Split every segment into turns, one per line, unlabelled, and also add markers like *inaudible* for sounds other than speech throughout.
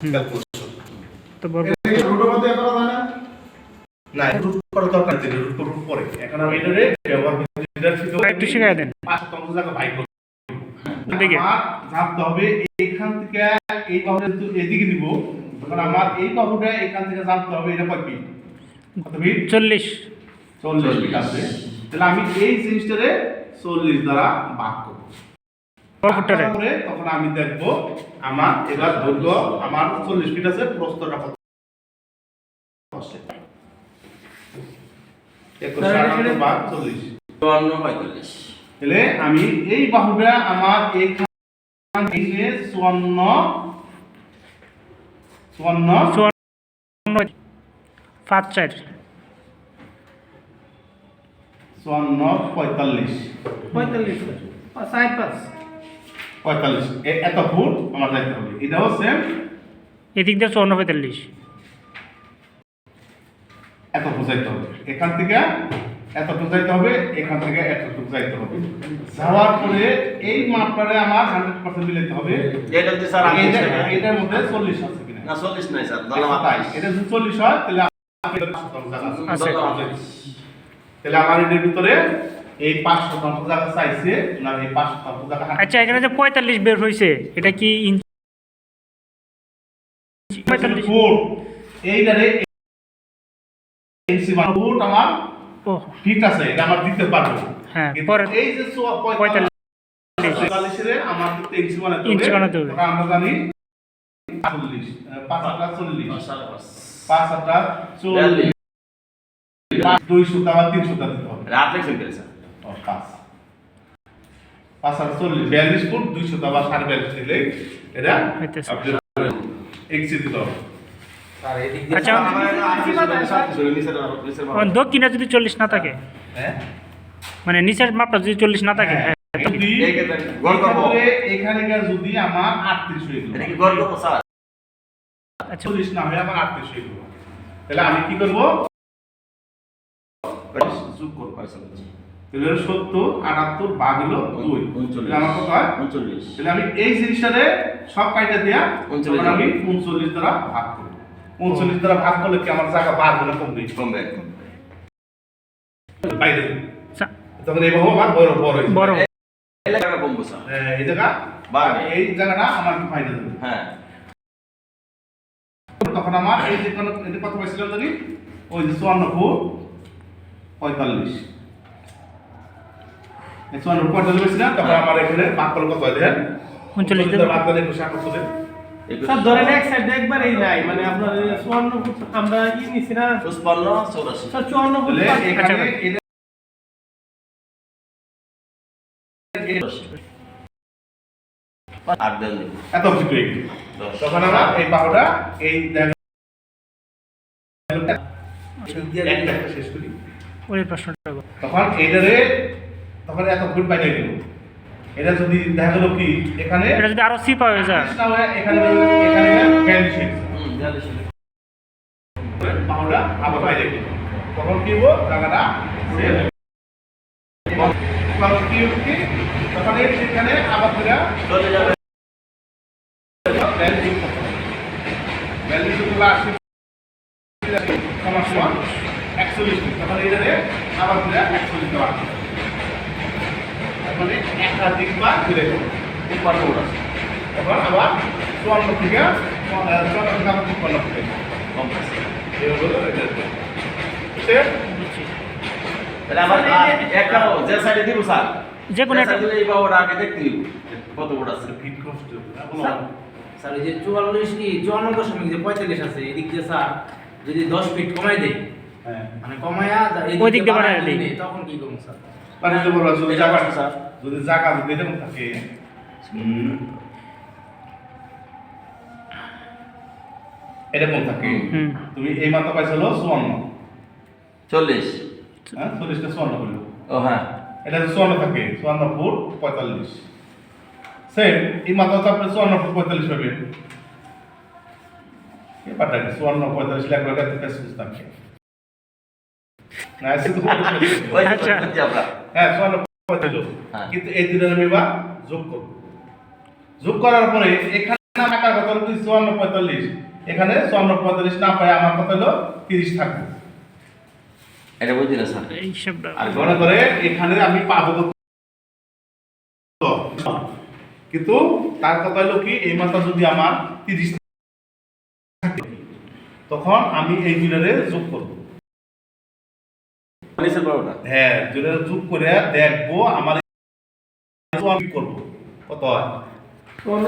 Calculation
তো বর্গ
মধ্যে করা যায় না? না রুট করা দরকার নেই রুট করব পরে। এখন আমি এটারে ব্যবহার করতে
একটু শিখাই দেন।
পাঁচ শতাংশ জায়গা ভাই করব।
দেখে।
জানতে হবে এইখান থেকে এই এদিকে নিব তখন আমার এই এখান থেকে জানতে হবে এটা কয় ফিট কত ফিট
চল্লিশ।
চল্লিশ ফিট আছে। তাহলে আমি এই জিনিসটারে চল্লিশ দ্বারা ভাগ করব
বর্গটারে
ভাগ করে তখন আমি দেখব আমার এবার দৈর্ঘ্য আমার চল্লিশ ফিট আছে প্রস্তরটা কত তাহলে আমি এই বাহুটা আমার এইখান থেকে চুয়ান্ন চুয়ান্ন
চুয়ান্ন পাঁচ চার।
চুয়ান্ন পঁয়তাল্লিশ।
পঁয়তাল্লিশ। পাঁচ।
পঁয়তাল্লিশ। এত ফুট আমার যাইতে হবে এটাও সেম
এদিক দিয়ে চুয়ান্ন পঁয়তাল্লিশ।
এত ফুট যাইতে হবে। এখান থেকে এতটুকু যাইতে হবে এখান থেকে এতটুকু যাইতে হবে। যাওয়ার পরে এই মাপটারে আমার হান্ড্রেড পার্সেন্ট মিলাইতে হবে। এটার মধ্যে চল্লিশ আছে কিনা?
না চল্লিশ নাই স্যার
এটা যদি চল্লিশ হয় তাহলে তাহলে আমার এটার ভিতরে এই পাঁচ শতাংশ জায়গা চাইছে না এই পাঁচ শতাংশ জায়গা
আচ্ছা এখানে যে পঁয়তাল্লিশ বের হয়েছে এটা কি ইঞ্চি পঁয়তাল্লিশ
ফুট। এইটারে ইঞ্চি মানে ফুট আমার ফিট আছে এটা আমার দিতে পারব।
হ্যাঁ
এই যে
পঁয়তাল্লিশ
পঁয়তাল্লিশে। আমার দিতে ইঞ্চি বানাতে হবে।
ইঞ্চি বানাতে হবে।
আমরা জানি চল্লিশ পাঁচ আটটা চল্লিশ।
পাঁচ।
পাঁচ আটটা চল্লিশ। দুই সুতা বা তিন সুতা দিতে হবে।
রাত লেখছেন কেন
পাঁচ। পাঁচ আট চল্লিশ বিয়াল্লিশ ফুট দুই সুতা বা সাড়ে বিয়াল্লিশ দিলে। এটা দিতে হবে
আচ্ছা দক্ষিণে যদি চল্লিশ না থাকে।
হ্যাঁ?
মানে নিচের মাপটা যদি চল্লিশ না থাকে
হ্যাঁ,
হ্যাঁ,
যদি আমার আটত্রিশ হয়ে গেল
আচ্ছা।
চল্লিশ না হয়ে আমার আটত্রিশ হয়ে গেল তাহলে আমি কি করব? যোগ করব। তাহলে সত্তর আটাত্তর ভাগ হলো দুই আমার কত হয়?
উনচল্লিশ।
তাহলে আমি এই জিনিসটারে সব কাইটা দিয়া
উনচল্লিশ
আমি উনচল্লিশ দ্বারা ভাগ করব উনচল্লিশ দ্বারা ভাগ করলে কি আমার জায়গা কমবে?
কমবে।
বাইরে। তখন এই আমার বড় বড়
বড়।
এই জায়গা কমবো স্যার।
হ্যাঁ, এই জায়গা। এই জায়গাটা আমার দেবে।
হ্যাঁ।
তখন আমার এই যে কোনো কত পাইছিলাম জানি? ওই যে চুয়ান্ন ফুট পঁয়তাল্লিশ। তারপর আমার এখানে কত হয় দেখেন
উনচল্লিশ
ধরেন এক সাইড নাই মানে আপনার চুয়ান্ন ফুট আমরা ই নিছি না
পঁচপান্ন চৌরাশি
চুয়ান্ন ফুট
তাহলে
পাঁচ-
এখানে
আচ্ছা।
এত
দশ
তখন আমার এই এই শেষ করি। তখন এটারে তখন এত ফুট বাইরে গেল এটা যদি দেখা গেল কি এখানে
এটা যদি আরও সিপা হয়ে যায়।
এখানে এখানে। বাহুটা আবার বাইরে গেল। তখন কি হব জায়গাটা তখন কি হচ্ছে তখন সেখানে আবার ফিরে
চলে যাবে।
আসে একচল্লিশ তখন এটারে আবার ফিরে একচল্লিশ দেওয়া হবে। তারপরে একাধিক বার ফিরে যাবে
তিপ্পান্ন ফুট আছে
তখন আবার চুয়ান্ন থেকে চুয়ান্ন থেকে আবার তিপ্পান্ন ফিরে যাবে।
কম আছে।
এই হলো এটা।
তাহলে আমার একটা যে সাইডে দিব স্যার।
যে কোনো
যে
একটা
এই বাবুটা আগে দেখতে দিব। কত ফুট আছে।
কষ্ট
স্যার, স্যার এই যে চুয়াল্লিশ কি চুয়ান্ন দশমিক যে পঁয়তাল্লিশ আছে এদিক দিয়ে স্যার যদি দশ ফিট কমাই দেয়
হ্যাঁ।
মানে কমায়া এদিক
ওই দিক দিয়ে
বাড়ায় তখন কি করব স্যার?
মানে তো বলা যদি জায়গা যদি জায়গা যদি এরকম থাকে। এরকম থাকে। তুমি এই মাত্রা পাইছো চুয়ান্ন।
চল্লিশ।
হ্যাঁ চল্লিশটা চুয়ান্ন করল
ও হ্যাঁ।
এটা চুয়ান্ন থাকে চুয়ান্ন ফুট পঁয়তাল্লিশ। সেম এই মাত্রা তো আপনি চুয়ান্ন ফুট পঁয়তাল্লিশ পাবেন ব্যাপারটা চুয়ান্ন পঁয়তাল্লিশ লাখ টাকা পেস বুঝতাম কি? না হ্যাঁ চুয়ান্ন পঁয়তাল্লিশ
হ্যাঁ।
কিন্তু এই দুটো আমি এবার যোগ করব যোগ করার পরে এখানে থাকার কথা হলো চুয়ান্ন পঁয়তাল্লিশ। এখানে চুয়ান্ন পঁয়তাল্লিশ না পাই আমার কথা হলো তিরিশ থাকবে।
এটা বুঝলি না স্যার? আর
মনে করে এখানে আমি পাবো কিন্তু তার কথা হলো কি এই মাথা যদি আমার তিরিশ থাকে তখন আমি এই জুড়ে যোগ করব।
নিচের
হ্যাঁ জুড়ে যোগ করে দেখব আমার করব। কত হয়?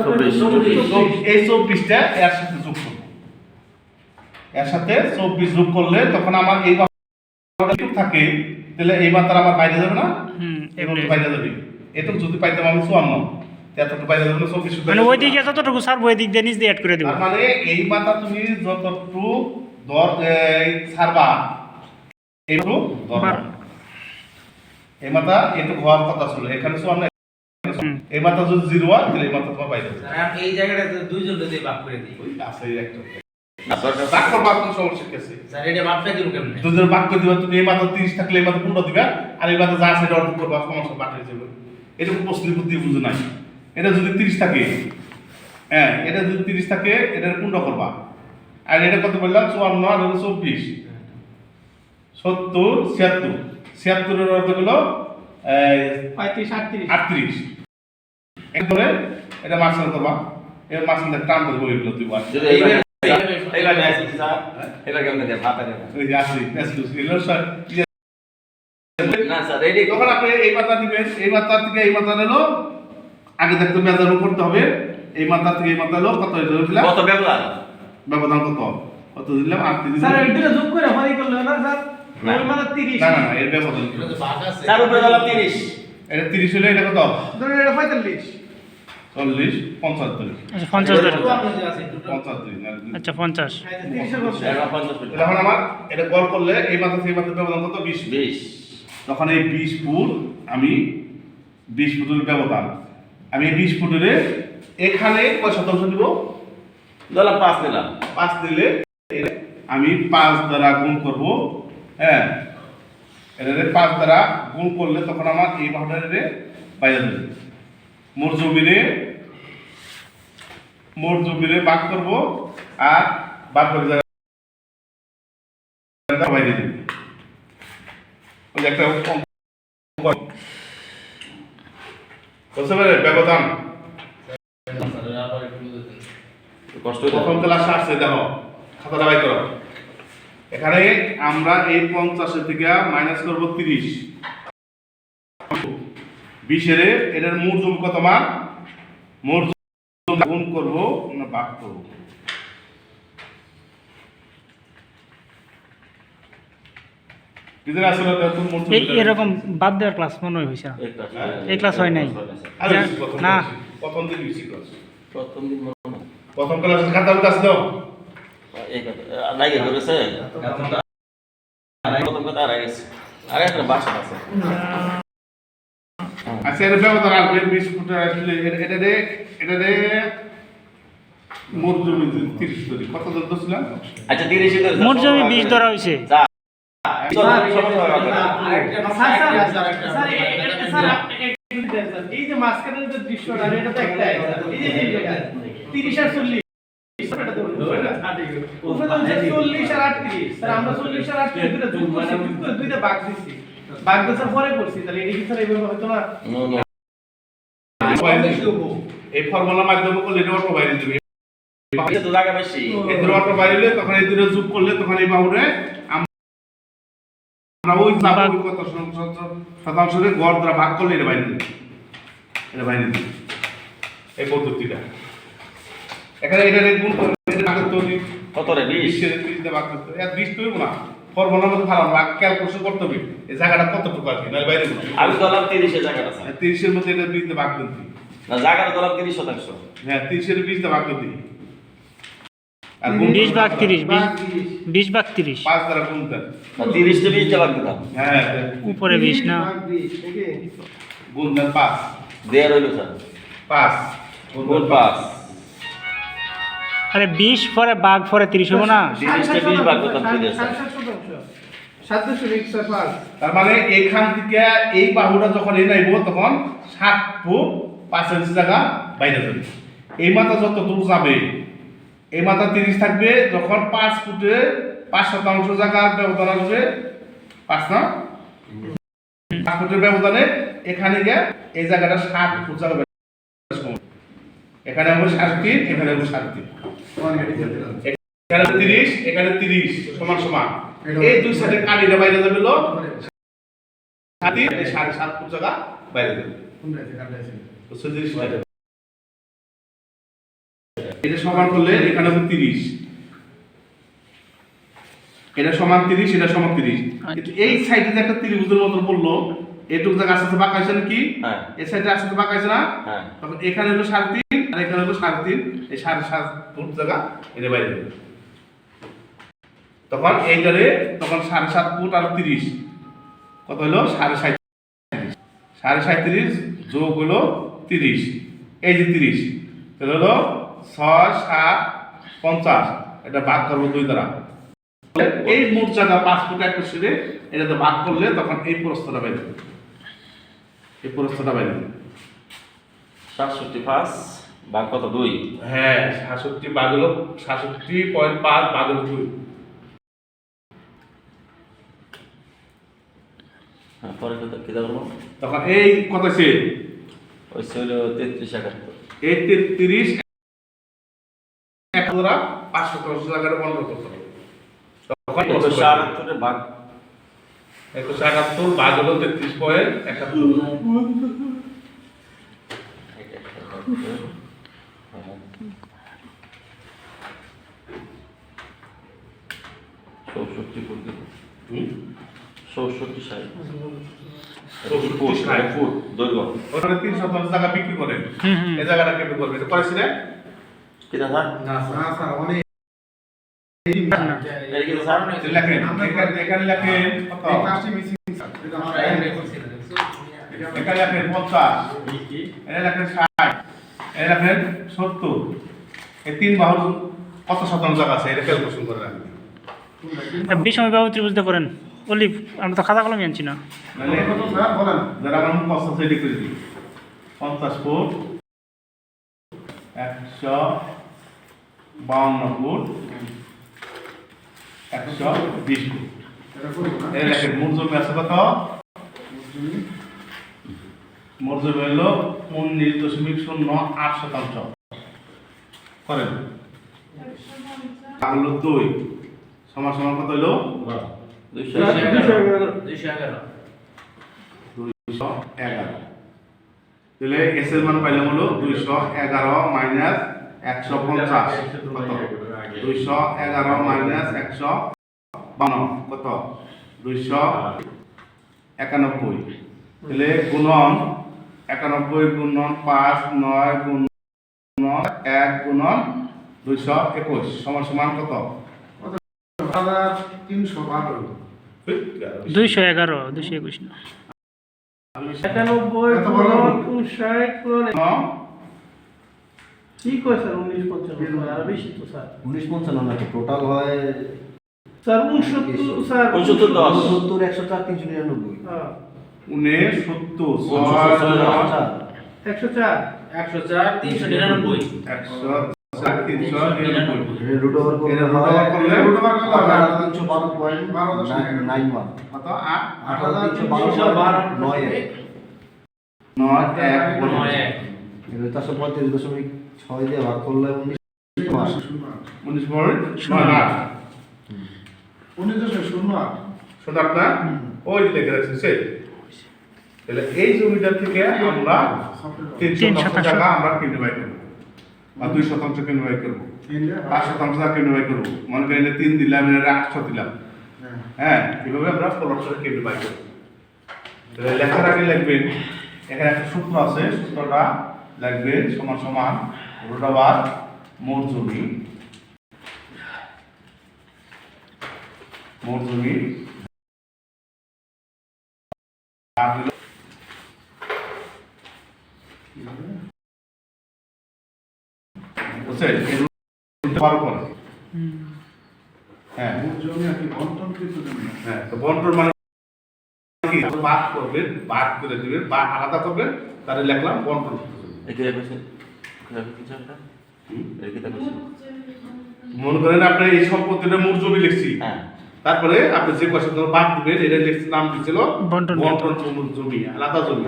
চব্বিশ
চব্বিশ। এই চব্বিশটা এর সাথে যোগ করব। এর সাথে চব্বিশ যোগ করলে তখন আমার এই থাকে তাহলে এই মাত্রা আমার বাইরে যাবে না?
হুম
এবং বাইরে যাবে। এটুকু যদি পাইতাম আমি চুয়ান্ন। এতটুকু বাইরে যাবে না চব্বিশ
মানে ওই দিকে যতটুকু সার ওই দিক দিয়ে নিচ দিয়ে অ্যাড করে দেবো।
মানে এই মাথা তুমি যতটুকু দর ছাড়বা এই মাথা একটু হওয়ার কথা ছিল। এখানে চুয়ান্ন। এই মাথা যদি জিরো হয় তাহলে এই মাথা তোমার বাইরে
এই জায়গাটাতে দুইজন যদি ভাগ করে দিই।
ওই আছে? এই একটা দুজন দিবা তুমি মাথা তিরিশ থাকলে এই মাথা পনেরো দিবা আর এই মাথা যা আছে এটা অর্ধেক করবা সমস্যা বাক যাবে। এটুকু প্রশ্ন বুদ্ধি বুঝে নাই। এটা যদি তিরিশ থাকে হ্যাঁ এটা যদি তিরিশ থাকে এটা পনেরো করবা। আর এটা কত বললাম? চুয়ান্ন আর চব্বিশ। সত্তর ছিয়াত্তর। ছিয়াত্তরের অর্থ হলো
পঁয়ত্রিশ আটত্রিশ।
আটত্রিশ। এটা মার্শাল করবা। এবার মার্শাল টান এগুলো তুই বল
যদি এইবার এইবার নিয়ে আসি স্যার। এবার কেমন দেয় ভাতা দেবে
ওই যে আসলি আসলি এগুলো সব-
না স্যার রেডি
যখন আপনি এই মাথা দিবেন। এই মাথা থেকে এই মাথা এলো আগে মেজারও করতে হবে। এই মাথা থেকে এই মাথা এলো কত দিলাম?
কত ব্যবহার
ব্যবধান কত? কত দিলাম? আর তিরিশ
স্যার এই যোগ করে করলে না স্যার?
না।
মানে
না না এর ব্যবধান
উপরে দিলাম তিরিশ।
এটা তিরিশ হলে এটা কত?
ধরুন এটা পঁয়তাল্লিশ।
চল্লিশ পঞ্চাত্তর।
আচ্ছা পঞ্চাশ আচ্ছা পঞ্চাশ।
এই যে তিরিশে
পঞ্চাশ। ফুট
এখন আমার এটা গড় করলে এই মাথা থেকে এই মাথা ব্যবধান কত? বিশ।
বিশ।
তখন এই বিশ ফুট আমি বিশ ফুটের ব্যবধান। আমি এই বিশ ফুটের এখানে কয় শতাংশ দিব?
দিলাম পাঁচ নিলাম
পাঁচ দিলে আমি পাঁচ দ্বারা গুণ করব হ্যাঁ? এটারে পাঁচ দ্বারা গুণ করলে তখন আমার এই বাহুটারে বাইরে দেবে। মোর জমিরে মোর জমিরে বাদ করব আর বাদ করে জায়গা বাইরে দেবে। ওই একটা বুঝতে পারে ব্যবধান।
স্যার আবার একটু
কষ্ট
প্রথম ক্লাসে আসছে দেখো খাতাটা বাই করো। এখানে আমরা এই পঞ্চাশের থেকে মাইনাস করব তিরিশ। বিশের এটার মূল জমি কত মান মূল গুণ করব না ভাগ করব?
এরকম বাদ দেওয়ার ক্লাস মনে হয়েছে। এই ক্লাস হয় নাই। না।
প্রথম দিন
প্রথম দিন না।
প্রথম ক্লাসে খাতা উঠে আসলো
এই কথা আর লাগে ধরেছে প্রথম কথা আর গেছে আর একটা বাসা আছে
আচ্ছা এটা ব্যবধান আসবে বিশ ফুটের আসলে এটা- রে এটা রে মোট জমি তিরিশ তৈরি কত দূর
আচ্ছা তিরিশ
মোট জমি বিশ ধরা হয়েছে
এই যে মাঝখানের যে দৃশ্যটা এটা তো একটাই। তিরিশ আর চল্লিশ। উপরে আর আটত্রিশ। স্যার আমরা চল্লিশ আর আটত্রিশ দুইটা যোগ করছি যোগ দুইটা ভাগ দিচ্ছি ভাগ দিয়ে পরে করছি তাহলে এটা কি স্যার এইভাবে হয়তো না
এই ফর্মুলার মাধ্যমে করলে এটা অটো বাইরে দেবে।
তো জায়গা বেশি।
এই দুটো অটো বাইরে তখন এই দুটো যোগ করলে তখন এই বাহুরে আমরা ওই বাহু কত শতাংশে গড় দ্বারা ভাগ করলে এটা বাইরে দেবে। এটা বাইরে দেবে। এই পদ্ধতিটা। এখানে এটা গুণ এটা ভাগের তৈরি।
কত রে বিশ
দিয়ে ভাগ করতে হবে। বিশ তৈরি না। ফর্মুলার মধ্যে ভালো ভাগ ক্যালকুলেশন করতে হবে। এই জায়গাটা কতটুকু আছে? না বাইরে দেবে
আমি দলাম তিরিশের জায়গাটা
তিরিশের মধ্যে এটা বিশ দিয়ে ভাগ করতে
না জায়গাটা দলাম তিরিশ শতাংশ।
হ্যাঁ তিরিশের বিশ দিয়ে ভাগ করতে আর
বিশ ভাগ তিরিশ বিশ।
ভাগ তিরিশ।
ভাগ
পাঁচ দ্বারা গুণতে হবে।
না তিরিশটা বিশটা বাদ দিলাম
হ্যাঁ
উপরে বিশ না।
ভাগ বিশ, ওকে।
গুণ দেন পাঁচ।
দেড় হইল স্যার।
পাঁচ।
গুণ পাঁচ।
আরে বিশ পরে বাঘ পরে তিরিশ হব না
সাত। সাত।
তার মানে এখান থেকে এই বাহুটা যখন এ নাইব তখন সাত ফুট পাঁচ ইঞ্চি জায়গা বাইরে যাবে এই মাথা যত দূর যাবে এই মাথা তিরিশ থাকবে যখন পাঁচ ফুটে পাঁচ শতাংশ জায়গার ব্যবধান আসবে পাঁচ না পাঁচ ফুটের ব্যবধানে এখানে গিয়ে এই জায়গাটা ষাট ফুট জায়গা। এখানে হবে সাড়ে এখানে হবে সাড়ে এখানে তিরিশ এখানে তিরিশ সমান সমান। এই দুই সাইডে কালিটা বাইরে যাবে লো। সাড়ে সাড়ে সাত ফুট জায়গা বাইরে যাবে। এটা সমান করলে এখানে হবে তিরিশ। এটা সমান তিরিশ এটা সমান তিরিশ। কিন্তু এই সাইডে যে একটা ত্রিভুজের মতো বলল এটুকু জায়গা আস্তে আস্তে বাঁকা হয়েছে নাকি?
হ্যাঁ।
এই সাইডে আস্তে আস্তে বাঁকা হয়েছে না?
হ্যাঁ।
তখন এখানে হলো সাড়ে তিন আর এখানে হলো সাড়ে তিন এই সাড়ে সাত ফুট জায়গা এটা বাইরে তখন এইটারে, তখন সাড়ে সাত ফুট আর তিরিশ। কত হলো? সাড়ে সাঁত্রিশ সাড়ে সাঁত্রিশ যোগ হলো তিরিশ। এই যে তিরিশ, তাহলে হলো ছয়, সাত, পঞ্চাশ। এটা ভাগ করব দুই দ্বারা। এই মোট জায়গা পাঁচ ফুট একটা সিঁড়ে এটাতে ভাগ করলে তখন এই প্রস্তটা বাইরে এই প্রস্তটা বাইরে
সাতষট্টি পাঁচ। ভাগ কত দুই?
হ্যাঁ সাতষট্টি ভাগ হলো সাতষট্টি পয়েন্ট পাঁচ ভাগ হলো দুই।
হ্যাঁ পরে
তখন এই কত সে
ওই ছিল তেত্রিশ একাত্তর।
এই তেত্রিশ পাঁচশো দশ টাকাটা বন্ধ করতে হবে। তখন
ভাগ
একুশশো একাত্তর ভাগ হলো তেত্রিশ পয়েন্ট একাত্তর।
চৌষট্টি ফুট? চৌষট্টি
শতাংশ জায়গা বিক্রি করে।
হুম হুম।
এই জায়গাটা কেটে করবে? এটা করেছি না
কি দেখা
না
স্যার।
এখানে লেখেন পঞ্চাশ। লেখেন ষাট। এখানে লেখেন সত্তর। এই তিন বাহুর কত শতাংশ আছে? এটা ক্যালকুলেশন করে রাখবেন।
বিষয় বাবু ত্রিভুজটা করেন। অলিভ আমরা তো খাতা কলম জানছি না।
যারা আমার মুখ কষ্ট করে দিই। পঞ্চাশ ফুট একশো বাউন্ন ফুট একশো বিশ ফুট। লেখেন মোট জমি আছে কত? জমি হলো উনিশ দশমিক শূন্য আট শতাংশ? করেন। হলো দুই। সমান সমান কত হলো
দুইশো
দুইশো এগারো।
দুইশো এগারো। তাহলে এস এর মান পাইলাম হলো দুইশো এগারো মাইনাস একশো পঞ্চাশ। কত? দুইশো এগারো মাইনাস একশো বান্ন। কত? দুইশো একানব্বই। তাহলে গুণন একানব্বই গুণন পাঁচ নয় গুণন এক গুণন দুইশো একুশ। সমান সমান কত?
দুইশো এগারো দুইশো একুশ না।
একানব্বই ষাট পূরণ
ন-
কি কয় স্যার উনিশ পঞ্চান্ন? আর বেশি তো স্যার।
উনিশ পঞ্চান্ন টোটাল হয়
স্যার উনসত্তর স্যার
উনসত্তর দশ।
সত্তর একশো চার তিনশো নিরানব্বই।
হ্যাঁ,
উনিশ সত্তর।
একশো চার।
একশো চার। তিনশো নিরানব্বই।
একশো
আট।
আট
আট চারশো পঁয়ত্রিশ দশমিক ছয় দিয়ে ভাগ করলে উনিশ মাস
উনিশ পয়েন্ট নয় আট। শোনো আপনার ওই যে লিখে রাখছি সে তাহলে এই জমিটার থেকে আমরা তিন শতাংশ। টাকা আমরা কিনে বাই করব। বা দুই শতাংশ কিনে বাই করব। পাঁচ শতাংশ টাকা কিনে বাই করব। মনে করেন তিন দিলাম আটশো দিলাম। হ্যাঁ। এভাবে আমরা পনেরোশো কিনে বাই করব। তাহলে লেখার আগে লিখবেন এখানে একটা সূত্র আছে সূত্রটা লিখবেন সমান সমান রোটাবার মোট জমি। মোট জমি। হ্যাঁ তো বন্টন মানে কি বাদ করবেন বাদ করে দিবেন বা আলাদা করবেন তাহলে লিখলাম বন্টন
একই রেখেছে
মনে করেন আপনি এই সম্পত্তিটা মূল জমি লিখছি
হ্যাঁ
তারপরে আপনি যে পয়সা বাদ দিবেন এটা লিখছি নাম দিছিল
বন্টন।
বন্টন জমি জমি আলাদা জমি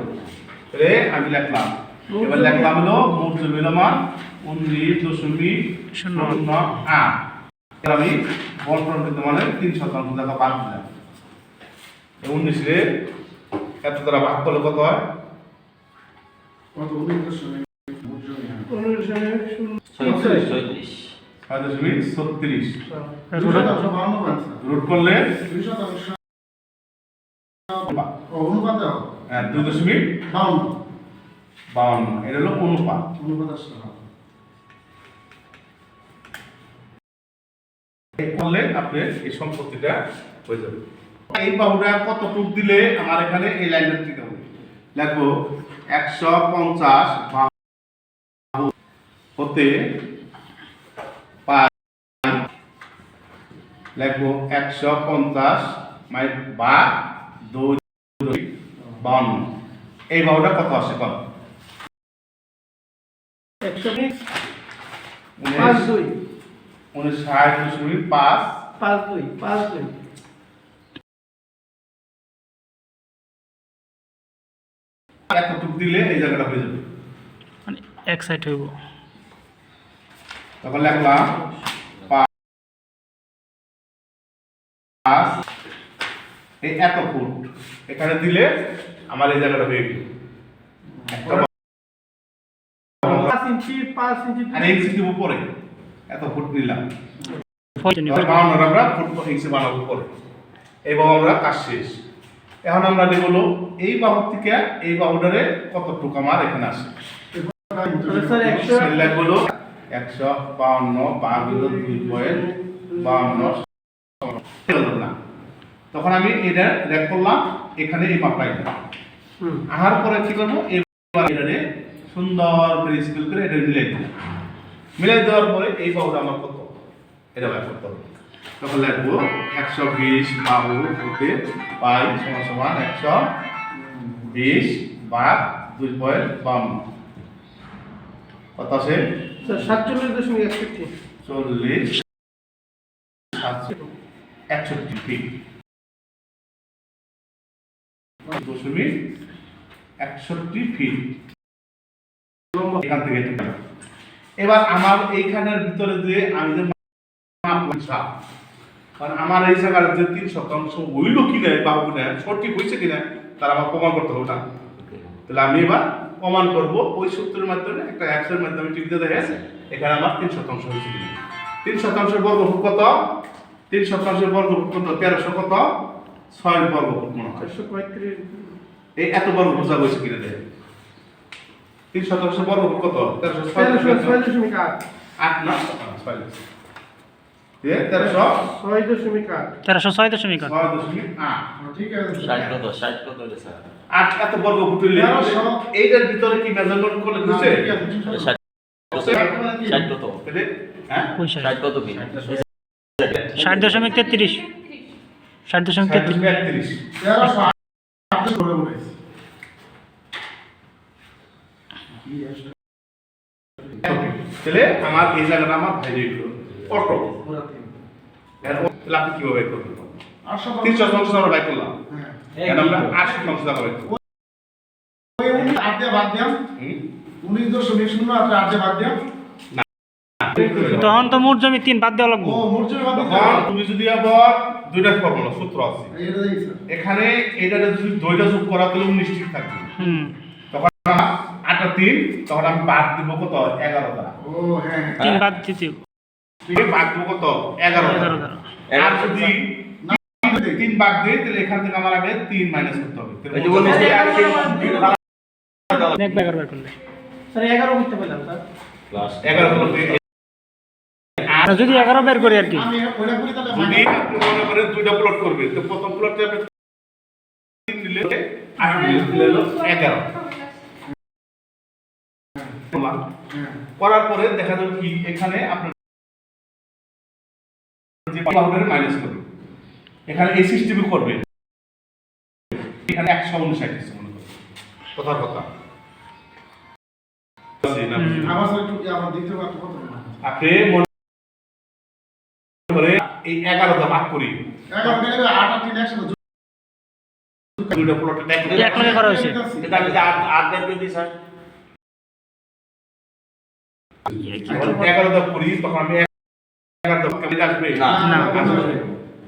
রে আমি লিখলাম এবার লিখলাম হলো মোট জমি হলো উনিশ দশমিক
শূন্য।
শূন্য আট। আমি বন্টন কিন্তু মানে তিন শতাংশ টাকা বাদ দিলাম। উনিশ রে এত দ্বারা ভাগ করলে কত হয়?
ছয়ত্রিশ। ছয়ত্রিশ।
দশমিক ছত্রিশ। রুট করলে? হ্যাঁ, দুই দশমিক
বাউন্ন।
বাউন্ন এটা হলো অনুপাত।
অনুপাত হবে।
এই করলে আপনি এই সম্পত্তিটা হয়ে যাবে। এই বাহুটা কত টুক দিলে আমার এখানে এই লাইনটা ঠিক হবে? লিখব একশো পঞ্চাশ হতে লিখব একশো পঞ্চাশ মাই বা দুই বাউন্ন। এই বাহুটা কত আসে কত
একশো পাঁচ দুই।
উনিশ দশমিক পাঁচ।
পাঁচ দুই পাঁচ দুই।
এতটুক দিলে এই জায়গাটা হয়ে যাবে।
মানে এক সাইড হইব।
তখন লিখলাম পাঁচ। এই এত ফুট। এখানে দিলে আমার এই জায়গাটা হয়ে গেল।
ইঞ্চি পাঁচ ইঞ্চি
আর ইঞ্চি। দিব পরে। এত ফুট নিলাম।
ফয়জনী
আমরা ফুট ইঞ্চি বানাবো পরে। এই বাহু আমরা কাজ শেষ। এখন আমরা দেখব এই বাহু থেকে এই বাহুটারে কতটুকু আমার এখানে আসে?
একশো
বাউন্ন বাঘ দুই পয়েন্ট বাউন্ন। না। তখন আমি এটা রেক করলাম এখানে এই মাপটা আহার পরে কি করব? এবার সুন্দর করে স্কুল করে এটা মিলাই দিলাম। মিলাই দেওয়ার পরে এই বাহুটা আমার কত? এটা বার করতে হবে তখন লিখব একশো বিশ বাহু হতে পাই সমান সমান একশো বিশ বাঘ দুই পয়েন্ট বাউন্ন কত আছে
সাতচল্লিশ দশমিক একষট্টি।
চল্লিশ একষট্টি। ফিট দশমিক একষট্টি ফিট। এখান থেকে এবার আমার এইখানের ভিতরে যে আমি যে মাপলাম সাপ কারণ আমার এই জায়গার যে তিন শতাংশ হইল কিনা বা কিনা সঠিক হয়েছে কিনা তার আমার প্রমাণ করতে হবে না। তাহলে আমি এবার প্রমাণ করব ওই সূত্রের মাধ্যমে একটা অ্যাপসের মাধ্যমে টিভিতে দেখে এখানে আমার তিন শতাংশ হয়েছে কিনা। তিন শতাংশের বর্গফুট কত? তিন শতাংশের বর্গফুট কত? তেরোশো কত? ছয় বর্গফুট মনে হয়। এই এত বর্গফুট যা হয়েছে কিনা দেখে তিন শতাংশ বর্গফুট কত? তেরোশো ছয়
দশমিক আট।
না? তেরোশো?
ছয় দশমিক আট।
তেরোশো ছয় দশমিক আট।
ছয় দশমিক আট।
ঠিক আছে।
ষাট কত? ষাট কত
আট এত বর্গ ফুট এইটার ভিতরে কি মেজারমেন্ট করলে বুঝছে
ষাট ষাট কত
হ্যাঁ?
ষাট? কত কি?
ষাট দশমিক তেত্রিশ। ষাট দশমিক তেত্রিশ
দশমিক একত্রিশ
তেরোশো আট করে বলেছে
তাহলে আমার এই জায়গাটা আমার ভাই গেল অটো। তাহলে আপনি কীভাবে করবেন?
আটশো
তিন শতাংশ আমরা বাই করলাম।
হ্যাঁ।
আমরা আট শতাংশ টাকা বাই করব
ওই উনিশ আট বাদ দিয়াম
হুম?
উনিশ দশমিক শূন্য আট আট বাদ দিয়াম
তখন তো মোট জমি তিন বাদ দেওয়া
ও
লাগবো।
তুমি যদি আবার দুইটা ফর্মুলা সূত্র আছে।
এটা দেখি
এখানে যদি দুইটা যোগ করা তাহলে উনিশ ঠিক থাকবে। তখন আটটা তিন তখন আমি বাদ দিব কত? এগারো দ্বারা।
ও হ্যাঁ হ্যাঁ।
তিন বাদ দিতে
বাদ দিব কত? এগারো
এগারো
দ্বারা।
দ্বারা
আর যদি তিন বাদ দিই তাহলে এখান থেকে আমার আগে তিন মাইনাস করতে হবে।
যদি এগারো বের করি আর কি।
আমি করি তাহলে
যদি মনে দুইটা প্লট করবে তো প্রথম প্লটে আপনি তিন দিলে এগারো। করার পরে দেখা যাবে কি এখানে আপনার মাইনাস করবে। এখানে এই সিস্টেমে করবে। এখানে একশো উনষাট মনে করবে কথার কথা। আপনি মনে এই এগারোটা ভাগ করি। দুইটা প্লটে
এক লগে করা হয়েছে।
আট দিই স্যার
এগারোটা করি তখন আমি আসবে
না
না।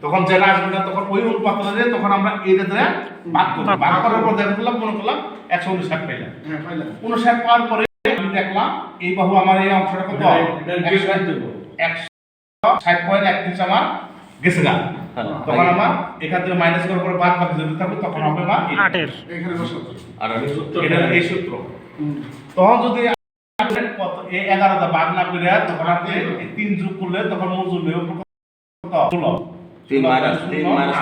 তখন যেটা আসবে না তখন ওই অনুপাত অনুযায়ী তখন আমরা এইটা ধরে ভাগ করব ভাগ করার পর দেখা করলাম মনে করলাম একশো উনষাট পাইলাম উনষাট পাওয়ার পরে আমি দেখলাম এই বাহু আমার এই অংশটা কত একশো ষাট পয়েন্ট একত্রিশ আমার গেছে গা তখন আমার এখান থেকে মাইনাস করার পরে বাদ বাকি যদি থাকবে তখন হবে এটা।
আটের
এখানে বসো
আর আমি সূত্র
এটা এই সূত্র তখন যদি এগারোটা বাদ না করে তখন আপনি তিন যোগ করলে তখন মজুর ষোলো।
তিন
ষোলো
তিন
আট।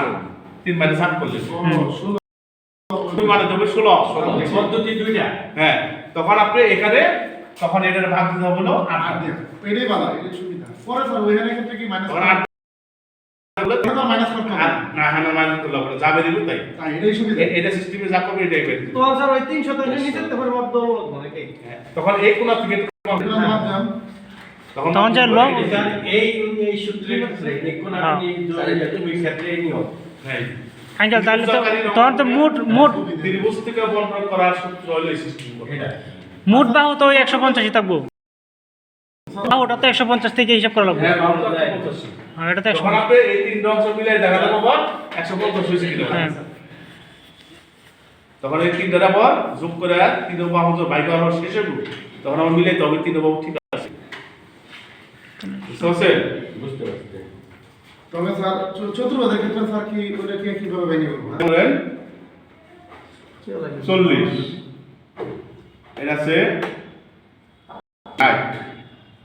তিন মাইনাস আট করলে।
ও ষোলো।
দুই মানে ষোলো।
পদ্ধতি দুইটা।
হ্যাঁ। তখন আপনি এখানে তখন এটার ভাগ দিতে হবে হলো আট।
দিয়ে। এটাই ভালো এটাই সুবিধা। পরে স্যার ওইখানে ক্ষেত্রে কি মাইনাস
তখন না হ্যাঁ
মানে
এই কোনা থেকে
তখন যা
এই এই সূত্রের তুমি ক্ষেত্রে নিয়ম
হ্যাঁ।
আঙ্কেল তাহলে তো তখন তো মোট মোট
ত্রিভুজ থেকে বন্টন করার সূত্র হলো সিস্টেম
মোট বাহু তো ওই একশো থাকব বাহুটা তো একশো পঞ্চাশ থেকে হিসাব করা লাগবে।
হ্যাঁ
হ্যাঁ এটা তো একশো
এই তিনটা অংশ মিলাই দেখাতে পাবো একশো পঞ্চাশ হয়েছে কিনা।
হ্যাঁ।
তখন এই তিনটা পর যোগ করে তিন বাহু যে বাইক হওয়ার শেষে তখন আমার মিলাইতে হবে তিন বাহু ঠিক আছে। বুঝতে পারছেন?
বুঝতে পারছি।
তবে স্যার চতুর্ভুজের ক্ষেত্রে স্যার কি ওটাকে কীভাবে ভেঙে হ্যাঁ?
চল্লিশ। এটা আছে।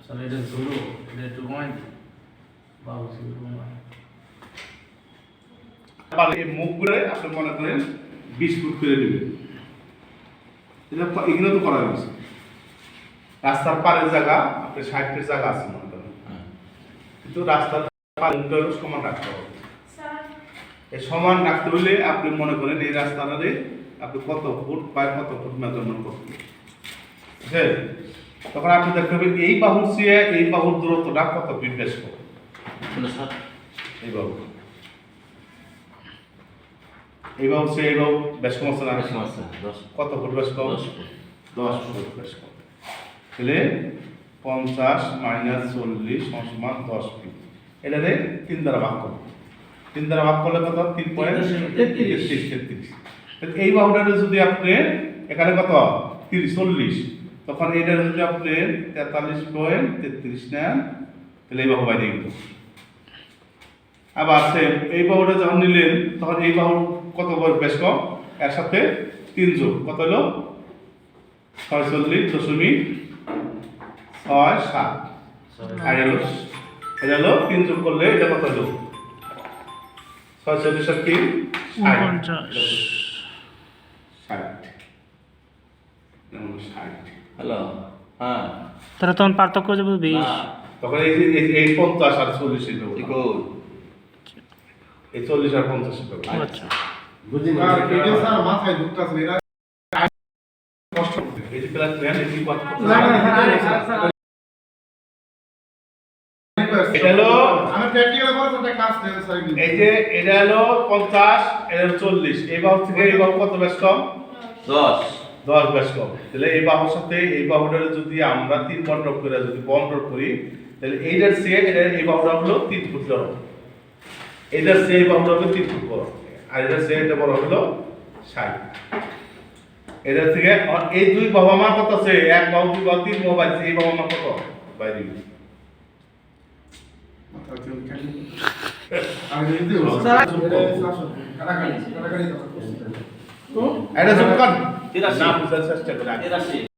স্যার এটা ঝুলো এটা একটু কমাই দিই। বাবু ছিল কমাই
এই মুখগুলো আপনি মনে করেন বিশ ফুট করে দিবেন এটা এগুলো তো করা গেছে রাস্তার পারের জায়গা আপনি ষাট জায়গা আছে মনে করেন। কিন্তু রাস্তার পারের সমান রাখতে হবে। এই সমান রাখতে হলে আপনি মনে করেন এই রাস্তাটারে আপনি কত ফুট বা কত ফুট মেজারমেন্ট করতে বুঝলেন? তখন আপনি দেখতে হবে এই বাহুর চেয়ে এই বাহুর দূরত্বটা কত ফিট বেশ করবে এই বাহু। এই বাহু চেয়ে এই বাহু বেশ কম আছে না? কত ফুট বেশ কম?
দশ ফুট।
বেশ কম। তাহলে পঞ্চাশ মাইনাস চল্লিশ সমান দশ ফিট। এটাতে তিন দ্বারা ভাগ করব। তিন দ্বারা ভাগ করলে কত? তিন পয়েন্ট তেত্রিশ। তেত্রিশ এই বাহুটাতে যদি আপনি এখানে কত? তিরিশ চল্লিশ। তখন এটা যদি আপনি তেতাল্লিশ পয়েন্ট তেত্রিশ নেন তাহলে এই বাহু বাইরে গেল। আবার সেম এই বাহুটা যখন নিলেন তখন এই বাহু কত বেশ কম? এর সাথে তিন যোগ কত হলো? ছয়চল্লিশ দশমিক ছয় সাত। আর এলো এটা হলো তিন যোগ করলে এটা কত হলো? ছয়চল্লিশ আর তিন ষাট।
পঞ্চাশ
ষাট যেমন ষাট
হ্যালো হ্যাঁ
তাহলে তখন পার্থক্য যাবে বিশ।
তখন এই এই- পঞ্চাশ আর চল্লিশের
ঠিক
এই চল্লিশ আর পঞ্চাশের
আচ্ছা।
আর মাথায় ঢুকতে আছে এরা কষ্ট
এই যে ক্লাস প্ল্যান এই
স্যার।
এটা হলো
আমি প্র্যাকটিক্যাল করে একটা ক্লাস নেব স্যার
এই যে এটা হলো পঞ্চাশ এটা হলো চল্লিশ। এই বাহু থেকে এই কত বেশ কম?
দশ।
দশ কম। তাহলে এই বাহুর সাথে এই বাহুটার যদি আমরা তিন বন্টন করে যদি বন্টন করি তাহলে এইটার সে এটা এই বাহুটা হলো তিন ফুট বড়। এইটার সে এই বাহুটা হলো তিন ফুট বড়। আর এটার সে এটা বড় হলো ষাট। এটার থেকে এই দুই বাহু আমার কত আছে? এক বাহু দুই বাহু তিন বাহু বাইরে এই বাহু আমার কত? বাইরে
যদি *laughs*
এটা যোগ কর।
তিরাশি।
না বুঝার চেষ্টা করে আগে।
তিরাশি